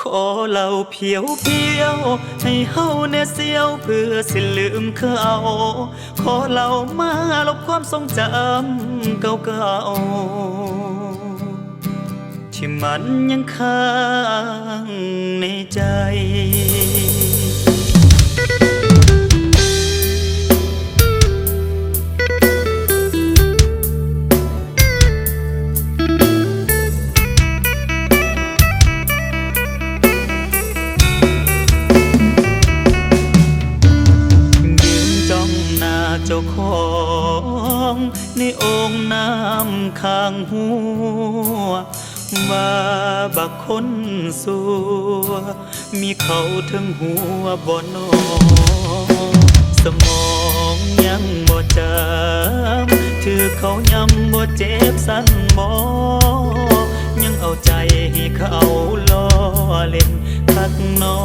ขอเหล่าเพียวเพียว ให้เฮาเนเสียวเพื่อสิลืมเขา ขอเหล่ามาลบความทรงจำเก่าๆที่มันยังค้างในใจ จ้าของในองค์น้ำข้างหัวว่าบักคนสัว มีเขาถึงหัวบ่อนอสมองยังบ่จำถือเขายำบ่เจ็บสั้นบ่ยังเอาใจให้เขาล้อเล่นคักหนอ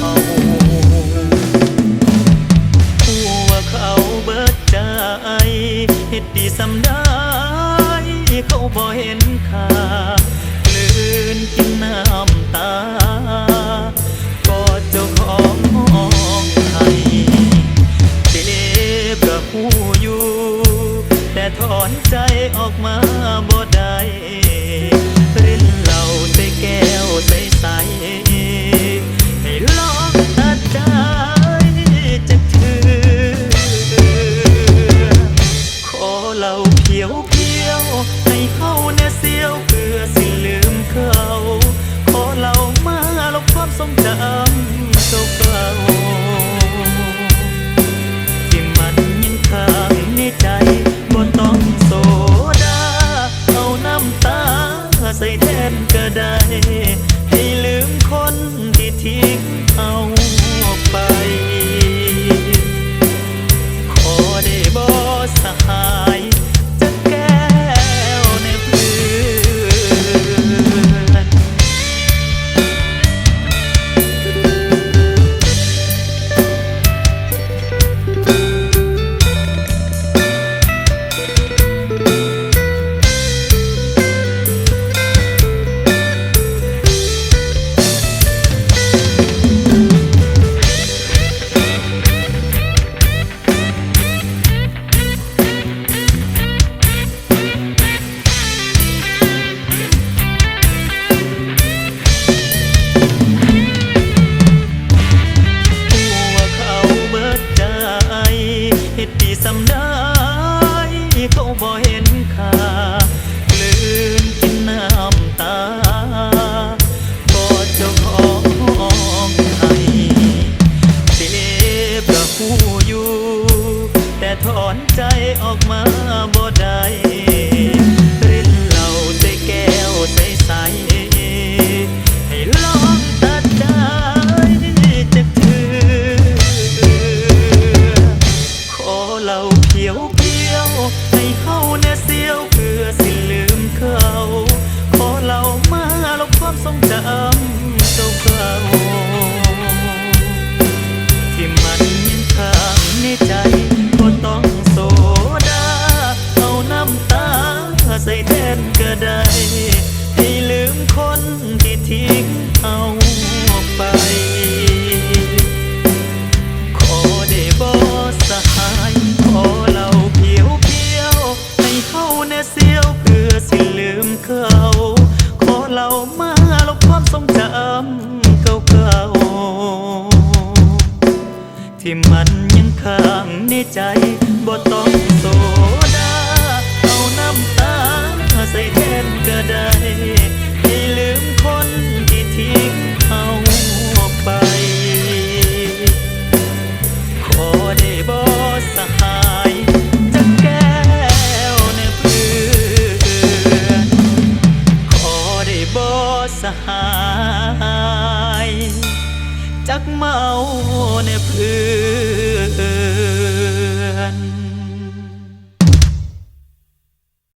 หัว เขาเบิดใจเฮ็ดดีสำได้เขาบ่เห็นค่ากลืนกินน้ำตากอดเจ้าของมองไทยเจ็บกะหูอยู่ แต่ถอนใจออกมาบ่ บ่เห็นค่ากลืนกินน้ำตากอดเจ้าของให้เจ็บกะหูอยู่ แต่ถอนใจออกมา บ มันยังค้างในใจบ่ต้องโซดาเอาน้ำตาใส่แทนก็ได้ให้ลืม จักเมาในเพื่อน